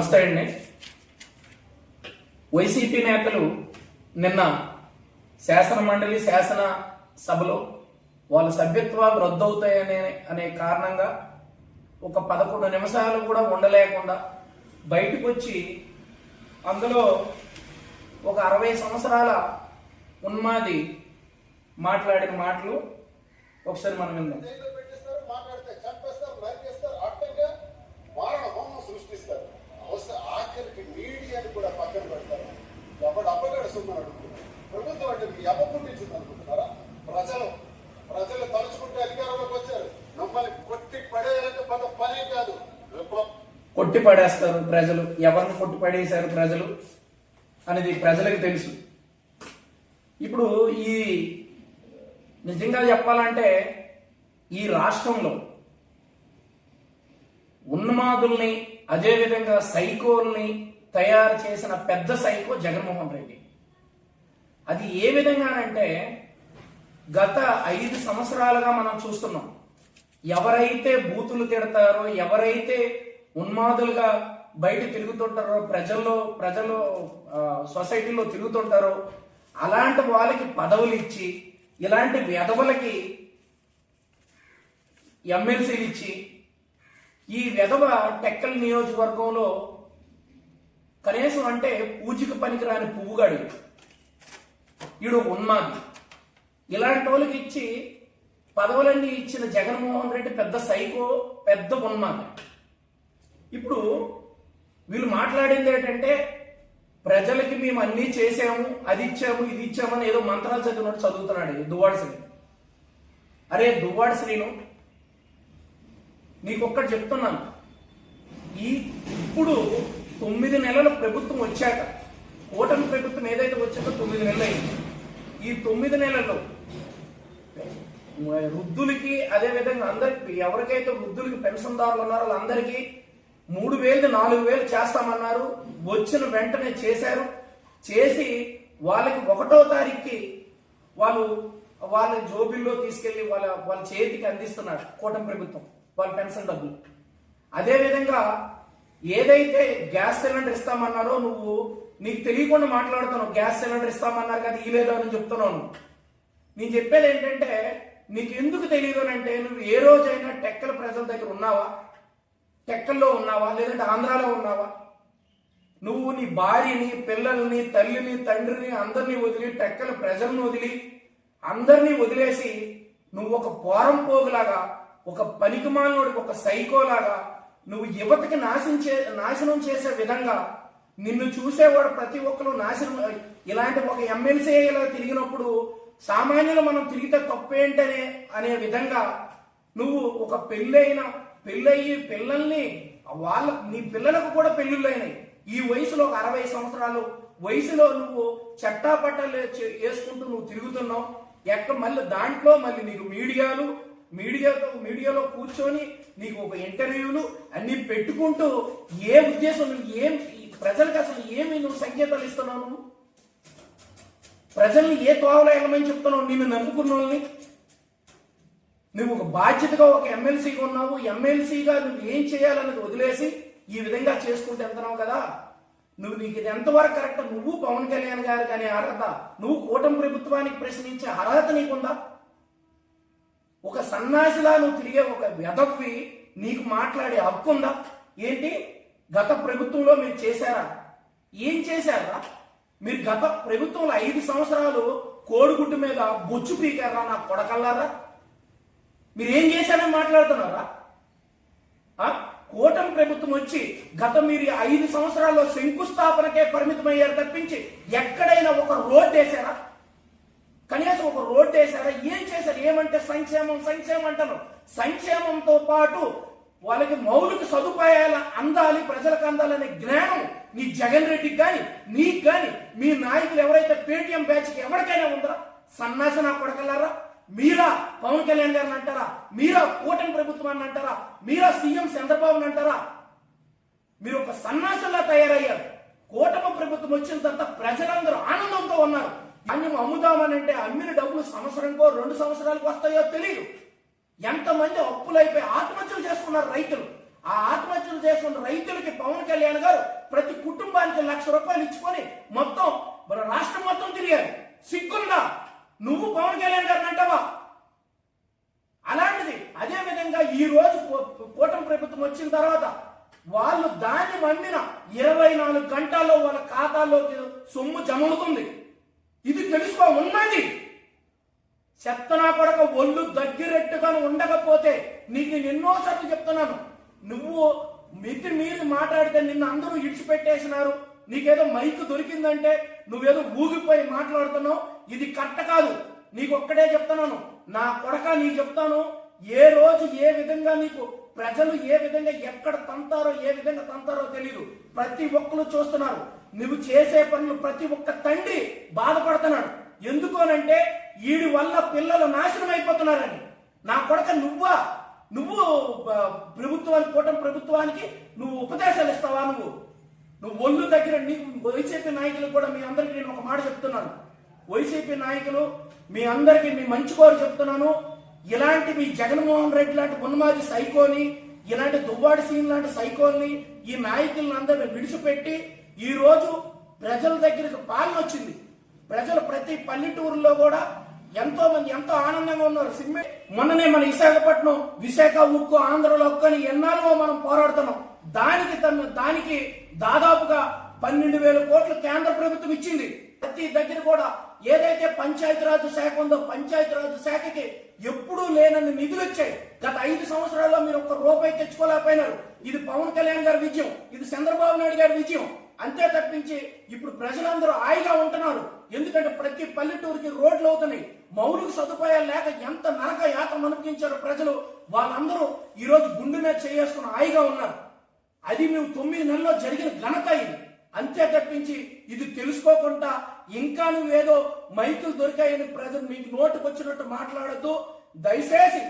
నమస్తే అండి వైసీపీ నేతలు నిన్న శాసన మండలి శాసన సభలో వాళ్ళ సభ్యత్వాలు రద్దవుతాయనే అనే కారణంగా ఒక పదకొండు నిమిషాలు కూడా ఉండలేకుండా బయటకు వచ్చి అందులో ఒక అరవై సంవత్సరాల ఉన్మాది మాట్లాడిన మాటలు ఒకసారి మనం విందాం. అప్పగడ ప్రభుత్వం అంటే మీ అప్పపుండించింది అనుకుంటున్నారా? ప్రజలు ప్రజలు తలుచుకుంటే అధికారంలోకి వచ్చారు. మమ్మల్ని కొట్టి పడేయాలంటే పెద్ద పనే కాదు. కొట్టి పడేస్తారు ప్రజలు. ఎవరిని కొట్టి పడేశారు ప్రజలు? అనేది ప్రజలకు తెలుసు. ఇప్పుడు ఈ నిజంగా చెప్పాలంటే ఈ రాష్ట్రంలో ఉన్మాదుల్ని అదేవిధంగా సైకోల్ని తయారు చేసిన పెద్ద సైకో జగన్మోహన్ రెడ్డి. అది ఏ విధంగానంటే గత ఐదు సంవత్సరాలుగా మనం చూస్తున్నాం. ఎవరైతే బూతులు తిడతారో ఎవరైతే ఉన్మాదులుగా బయట తిరుగుతుంటారో ప్రజల్లో ప్రజలు సొసైటీలో తిరుగుతుంటారో అలాంటి వాళ్ళకి పదవులు ఇచ్చి ఇలాంటి వెధవలకి ఎమ్మెల్సీలు ఇచ్చి ఈ వెధవ టెక్కల్ నియోజకవర్గంలో కనీసం అంటే పూజకి పనికిరాని పువ్వుగాడు ఈడు ఉన్మాది. ఇలాంటి వాళ్ళకి ఇచ్చి పదవులన్నీ ఇచ్చిన జగన్మోహన్ రెడ్డి పెద్ద సైకో పెద్ద ఉన్మాది. ఇప్పుడు వీళ్ళు మాట్లాడింది ఏంటంటే ప్రజలకి మేము అన్నీ చేసాము అది ఇచ్చాము ఇది ఇచ్చామని ఏదో మంత్రాలు చదివినట్టు చదువుతున్నాడు ఈ దువ్వాడ శ్రీ అరే దువ్వాడ శ్రీను నీకొక్కటి చెప్తున్నాను. ఈ ఇప్పుడు తొమ్మిది నెలల ప్రభుత్వం వచ్చాక కూటమి ప్రభుత్వం ఏదైతే వచ్చాక తొమ్మిది నెలలు అయింది ఈ తొమ్మిది నెలల్లో. వృద్ధులకి అదే విధంగా అందరికి ఎవరికైతే వృద్ధులకి పెన్షన్దారులు ఉన్నారో వాళ్ళందరికీ మూడు వేలు నాలుగు వేలు చేస్తామన్నారు. వచ్చిన వెంటనే చేశారు. చేసి వాళ్ళకి ఒకటో తారీఖుకి వాళ్ళు వాళ్ళ జోబిల్లో తీసుకెళ్ళి వాళ్ళ వాళ్ళ చేతికి అందిస్తున్నారు కూటమి ప్రభుత్వం వాళ్ళ పెన్షన్ డబ్బులు. అదే విధంగా ఏదైతే గ్యాస్ సిలిండర్ ఇస్తామన్నారో నువ్వు నీకు తెలియకుండా మాట్లాడుతున్నావు గ్యాస్ సిలిండర్ ఇస్తామన్నారు కదా ఇలేదో అని చెప్తున్నాను నేను చెప్పేది ఏంటంటే నీకు ఎందుకు తెలియదు అని అంటే నువ్వు ఏ రోజైనా టెక్కల ప్రజల దగ్గర ఉన్నావా? టెక్కల్లో ఉన్నావా? లేదంటే ఆంధ్రాలో ఉన్నావా? నువ్వు నీ భార్యని పిల్లల్ని తల్లిని తండ్రిని అందరినీ వదిలి టెక్కల ప్రజలను వదిలి అందరినీ వదిలేసి నువ్వు ఒక పోరం పోగులాగా ఒక పనికిమాలినోడికి ఒక సైకోలాగా నువ్వు యువతకి నాశనం చే నాశనం చేసే విధంగా నిన్ను చూసేవాడు ప్రతి ఒక్కరు నాశనం ఇలాంటి ఒక ఎమ్మెల్సీ ఇలా తిరిగినప్పుడు సామాన్యులు మనం తిరిగితే తప్పేంటనే అనే విధంగా నువ్వు ఒక పెళ్ళైన పెళ్ళయి పిల్లల్ని వాళ్ళ నీ పిల్లలకు కూడా పెళ్ళిళ్ళైనాయి. ఈ వయసులో ఒక అరవై సంవత్సరాలు వయసులో నువ్వు చట్టాపట్టాలు చే- వేసుకుంటూ నువ్వు తిరుగుతున్నావు. ఎక్కడ మళ్ళీ దాంట్లో మళ్ళీ నీకు మీడియాలు మీడియాతో మీడియాలో కూర్చొని నీకు ఒక ఇంటర్వ్యూలు అన్ని పెట్టుకుంటూ ఏ ఉద్దేశం నువ్వు ఏం ప్రజలకు అసలు ఏమి నువ్వు సంకేతాలు ఇస్తున్నావు నువ్వు? ప్రజల్ని ఏ తోవలో వెళ్ళమని చెప్తున్నావు? నిన్ను నమ్ముకున్న వాళ్ళని? నువ్వు ఒక బాధ్యతగా ఒక ఎమ్మెల్సీగా ఉన్నావు. ఎమ్మెల్సీగా నువ్వు ఏం చేయాలని వదిలేసి ఈ విధంగా చేసుకుంటూ వెళ్తున్నావు కదా. నువ్వు నీకు ఇది ఎంతవరకు కరెక్ట్? నువ్వు పవన్ కళ్యాణ్ గారు కానీ అర్హత? నువ్వు కూటమి ప్రభుత్వానికి ప్రశ్నించే అర్హత నీకుందా? ఒక సన్నాసిలా నువ్వు తిరిగే ఒక వెదవి నీకు మాట్లాడే హక్కు ఉందా ఏంటి? గత ప్రభుత్వంలో మీరు చేశారా? ఏం చేశారా? మీరు గత ప్రభుత్వంలో ఐదు సంవత్సరాలు కోడిగుడ్డు మీద బొచ్చు పీకారా నా కొడకల్లారా? మీరు ఏం చేశారని మాట్లాడుతున్నారా? ఆ? కూటమి ప్రభుత్వం వచ్చి గత మీరు ఐదు సంవత్సరాల్లో శంకుస్థాపనకే పరిమితమయ్యారు తప్పించి ఎక్కడైనా ఒక రోడ్డు వేశారా? కనీసం ఒక రోడ్డు వేశారా? ఏం చేశారు? ఏమంటే సంక్షేమం సంక్షేమం అంటారు. సంక్షేమంతో పాటు వాళ్ళకి మౌలిక సదుపాయాల అందాలి ప్రజలకు అందాలనే జ్ఞానం నీ జగన్ రెడ్డికి కానీ నీకు కానీ మీ నాయకులు ఎవరైతే పేటిఎం బ్యాచ్కి ఎవరికైనా ఉందరా సన్నాసి నా కొడకలారా? మీరా పవన్ కళ్యాణ్ గారిని అంటారా? మీరా కూటమి ప్రభుత్వాన్ని అంటారా? మీరా సీఎం చంద్రబాబుని అంటారా? మీరు ఒక సన్నాసంలా తయారయ్యారు. కూటమి ప్రభుత్వం వచ్చిన తర్వాత ప్రజలందరూ ఆనందంతో ఉన్నారు. ధాన్యం అమ్ముదామని అంటే అమ్మిన డబ్బులు సంవత్సరంకో రెండు సంవత్సరాలకు వస్తాయో తెలియదు ఎంతమంది అప్పులైపోయి ఆత్మహత్యలు చేసుకున్నారు రైతులు. ఆ ఆత్మహత్యలు చేసుకున్న రైతులకి పవన్ కళ్యాణ్ గారు ప్రతి కుటుంబానికి లక్ష రూపాయలు ఇచ్చుకొని మొత్తం మన రాష్ట్రం మొత్తం తిరిగారు. సిగ్గుందా? నువ్వు పవన్ కళ్యాణ్ గారిని అంటావా? అలాంటిది అదే విధంగా ఈ రోజు కూటమి ప్రభుత్వం వచ్చిన తర్వాత వాళ్ళు దాన్ని వండిన ఇరవై నాలుగు గంటల్లో వాళ్ళ ఖాతాలో సొమ్ము జమవుతుంది ఇది తెలుసుకో ఉన్నది. చెత్తనా కొడక ఒళ్ళు దగ్గరెట్టుగా ఉండకపోతే నీకు ఎన్నోసార్లు చెప్తున్నాను. నువ్వు మితి మీరు మాట్లాడితే నిన్ను అందరూ ఇడిచిపెట్టేసినారు. నీకేదో మైక్ దొరికిందంటే నువ్వేదో ఊగిపోయి మాట్లాడుతున్నావు. ఇది కట్ట కాదు. నీకు ఒక్కడే చెప్తున్నాను. నా కొడక నీకు చెప్తాను. ఏ రోజు ఏ విధంగా నీకు ప్రజలు ఏ విధంగా ఎక్కడ తంతారో ఏ విధంగా తంతారో తెలియదు ప్రతి ఒక్కరు చూస్తున్నారు. నువ్వు చేసే పనులు ప్రతి ఒక్క తండ్రి బాధపడుతున్నాడు. ఎందుకోనంటే వీడి వల్ల పిల్లలు నాశనం అయిపోతున్నారని. నా కొడక నువ్వా? నువ్వు ప్రభుత్వానికి కూటమి ప్రభుత్వానికి నువ్వు ఉపదేశాలు ఇస్తావా నువ్వు? నువ్వు ఒళ్ళు దగ్గర నీకు వైసీపీ నాయకులు కూడా మీ అందరికీ నేను ఒక మాట చెప్తున్నాను. వైసీపీ నాయకులు మీ అందరికీ మీ మంచి కోరు చెప్తున్నాను. ఇలాంటి మీ జగన్మోహన్ రెడ్డి లాంటి ఉన్మాది సైకోని ఇలాంటి దువ్వాడి సీన్ లాంటి సైకోల్ని ఈ నాయకులను అందరిని విడిచిపెట్టి ఈరోజు ప్రజల దగ్గరికి పాలన వచ్చింది. ప్రజలు ప్రతి పల్లెటూరులో కూడా ఎంతో మంది ఎంతో ఆనందంగా ఉన్నారు. సిమ్మె మొన్ననే మన విశాఖపట్నం విశాఖ ఉక్కు ఆంధ్రలో ఉక్కు అని ఎన్నాళ్ళో మనం పోరాడుతున్నాం. దానికి తన దానికి దాదాపుగా పన్నెండు వేల కోట్లు కేంద్ర ప్రభుత్వం ఇచ్చింది. ప్రతి దగ్గర కూడా ఏదైతే పంచాయతీరాజ్ శాఖ ఉందో పంచాయతీరాజ్ శాఖకి ఎప్పుడూ లేనన్ని నిధులు వచ్చాయి. గత ఐదు సంవత్సరాల్లో మీరు ఒక్క రూపాయి తెచ్చుకోలేకపోయినారు. ఇది పవన్ కళ్యాణ్ గారి విజయం ఇది చంద్రబాబు నాయుడు గారి విజయం. అంతే తప్పించి ఇప్పుడు ప్రజలందరూ హాయిగా ఉంటున్నారు. ఎందుకంటే ప్రతి పల్లెటూరికి రోడ్లు అవుతున్నాయి. మౌలిక సదుపాయాలు లేక ఎంత నరక యాతం అనిపించారో ప్రజలు వాళ్ళందరూ ఈరోజు గుండె మీద చేసుకుని హాయిగా ఉన్నారు. అది మేము తొమ్మిది నెలల్లో జరిగిన ఘనత ఇది. అంతే తప్పించి ఇది తెలుసుకోకుండా ఇంకా నువ్వేదో మైకులు దొరికాయని ప్రజలు మీకు నోటుకు వచ్చినట్టు మాట్లాడద్దు. దయచేసి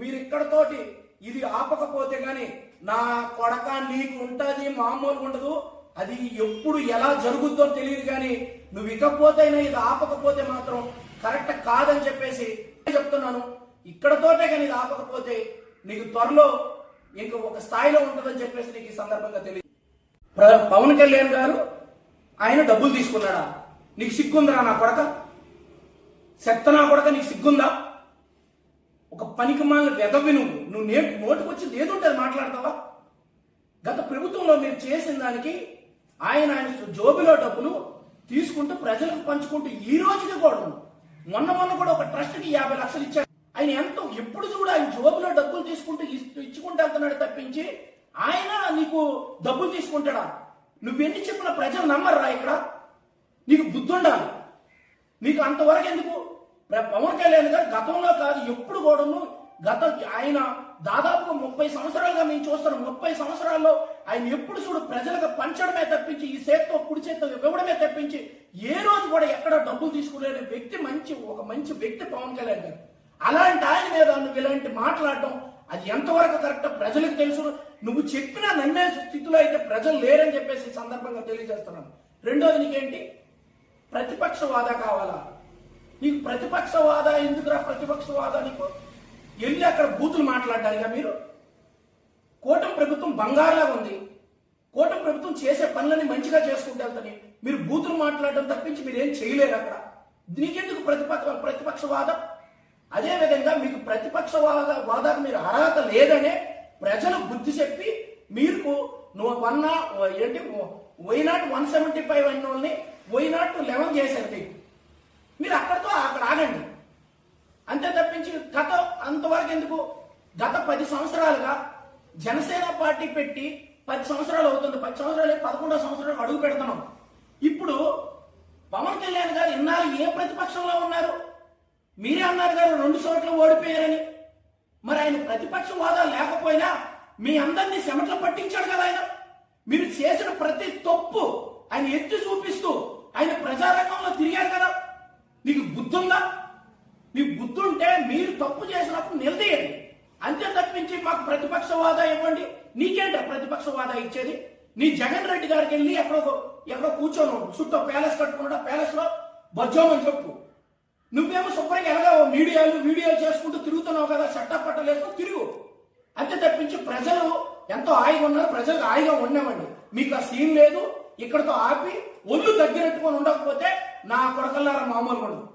మీరు ఇక్కడతోటి ఇది ఆపకపోతే గాని నా కొడక నీకు ఉంటది మామూలుగా ఉండదు. అది ఎప్పుడు ఎలా జరుగుద్దో తెలియదు కానీ నువ్వు ఇకపోతేనే ఇది ఆపకపోతే మాత్రం కరెక్ట్ కాదని చెప్పేసి చెప్తున్నాను. ఇక్కడతోటే కానీ ఇది ఆపకపోతే నీకు త్వరలో ఇంక ఒక స్థాయిలో ఉంటుందని చెప్పేసి నీకు ఈ సందర్భంగా తెలియదు పవన్ కళ్యాణ్ గారు ఆయన డబ్బులు తీసుకున్నాడా? నీకు సిగ్గుందా నా కొడక? చెత్త నా కొడక నీకు సిగ్గుందా? ఒక పనికి మాలిన వెదవి నువ్వు. నువ్వు నే నోటికి వచ్చింది ఏదో మాట్లాడతావా? గత ప్రభుత్వంలో మీరు చేసిన దానికి ఆయన ఆయన జోబిలో డబ్బులు తీసుకుంటూ ప్రజలకు పంచుకుంటూ ఈ రోజుకి కూడా మొన్న మొన్న కూడా ఒక ట్రస్ట్కి యాభై లక్షలు ఇచ్చాడు. ఆయన ఎంతో ఎప్పుడు కూడా ఆయన జోబులో డబ్బులు తీసుకుంటూ ఇస్తూ- ఇచ్చుకుంటూ వెళ్తున్నాడు తప్పించి ఆయన నీకు డబ్బులు తీసుకుంటాడా? నువ్వెన్ని చెప్పిన ప్రజలు నమ్మరా ఇక్కడ. నీకు బుద్ధి ఉండాలి నీకు అంతవరకు ఎందుకు? పవన్ కళ్యాణ్ గారు గతంలో కాదు ఎప్పుడు కూడాను గత ఆయన దాదాపు ముప్పై సంవత్సరాలుగా మేము చూస్తున్నాం. ముప్పై సంవత్సరాల్లో ఆయన ఎప్పుడు చూడు ప్రజలకు పంచడమే తప్పించి ఈ చేత్తో కుడి చేత్తో ఇవ్వడమే తప్పించి ఏ రోజు కూడా ఎక్కడ డబ్బులు తీసుకునే వ్యక్తి మంచి ఒక మంచి వ్యక్తి పవన్ కళ్యాణ్ గారు. అలాంటి ఆయన మీద నువ్వు ఇలాంటి మాట్లాడటం అది ఎంతవరకు కరెక్ట్ ప్రజలకు తెలుసు. నువ్వు చెప్పినా నమ్మే స్థితిలో అయితే ప్రజలు లేరని చెప్పేసి ఈ సందర్భంగా తెలియజేస్తున్నాను. రెండోది నీకేంటి? ప్రతిపక్ష వాదా కావాలా? నీకు ప్రతిపక్ష వాదా ఎందుకురా ప్రతిపక్ష వాదా నీకు? వెళ్ళి అక్కడ బూతులు మాట్లాడాలిగా మీరు? కూటమి ప్రభుత్వం బంగారులా ఉంది. కూటమి ప్రభుత్వం చేసే పనులని మంచిగా చేసుకుంటే వెళ్తాని. మీరు బూతులు మాట్లాడడం తప్పించి మీరేం చేయలేరు అక్కడ. నీకెందుకు ప్రతిపక్ష ప్రతిపక్ష వాదం అదే విధంగా మీకు ప్రతిపక్ష వాద వాదాకు మీరు అర్హత లేదనే ప్రజలు బుద్ధి చెప్పి మీకు నువ్వు వన్ ఏంటి why not one seventy five అన్న వాళ్ళని వై నాట్ లెవెన్ చేశారు మీకు మీరు అక్కడితో అక్కడ ఆగండి. అంతే తప్పించి గత అంతవరకు ఎందుకు? గత పది సంవత్సరాలుగా జనసేన పార్టీ పెట్టి పది సంవత్సరాలు అవుతుంది. పది సంవత్సరాలు పదకొండో సంవత్సరాలు అడుగు పెడుతున్నాం. ఇప్పుడు పవన్ కళ్యాణ్ గారు ఇన్నాళ్ళు ఏ ప్రతిపక్షంలో ఉన్నారు? మీరే అన్నారు గారు రెండు చోట్ల ఓడిపోయారని. మరి ఆయన ప్రతిపక్ష హోదా లేకపోయినా మీ అందరినీ చెమటలు పట్టించాడు కదా ఆయన. మీరు చేసిన ప్రతి తప్పు ఆయన ఎత్తి చూపిస్తూ ఆయన ప్రజారంగంలో తిరిగారు కదా. నీకు బుద్ధి ఉందా మీకు బుద్ధి ఉంటే మీరు తప్పు చేసినప్పుడు నిలదీయండి. అంతే తప్పించి మాకు ప్రతిపక్ష హోదా ఇవ్వండి. నీకేంట ప్రతిపక్ష హోదా ఇచ్చేది? నీ జగన్ రెడ్డి గారికి వెళ్ళి ఎక్కడో ఎక్కడో కూర్చోను చుట్టూ ప్యాలెస్ కట్టుకుంటా ప్యాలెస్లో బజ్జోమని చెప్పు. నువ్వేమో శుభ్రంగా ఎలాగో మీడియాలు వీడియోలు చేసుకుంటూ తిరుగుతున్నావు కదా చట్టపట్టలు వేసుకుని తిరుగు. అంతే తప్పించి ప్రజలు ఎంతో హాయిగా ఉన్నారు ప్రజలకు హాయిగా ఉండేవండి మీకు ఆ సీన్ లేదు ఇక్కడతో ఆపి ఒళ్ళు దగ్గరెట్టుకొని ఉండకపోతే నా కొడకల్లారా మామూలుగా ఉండదు.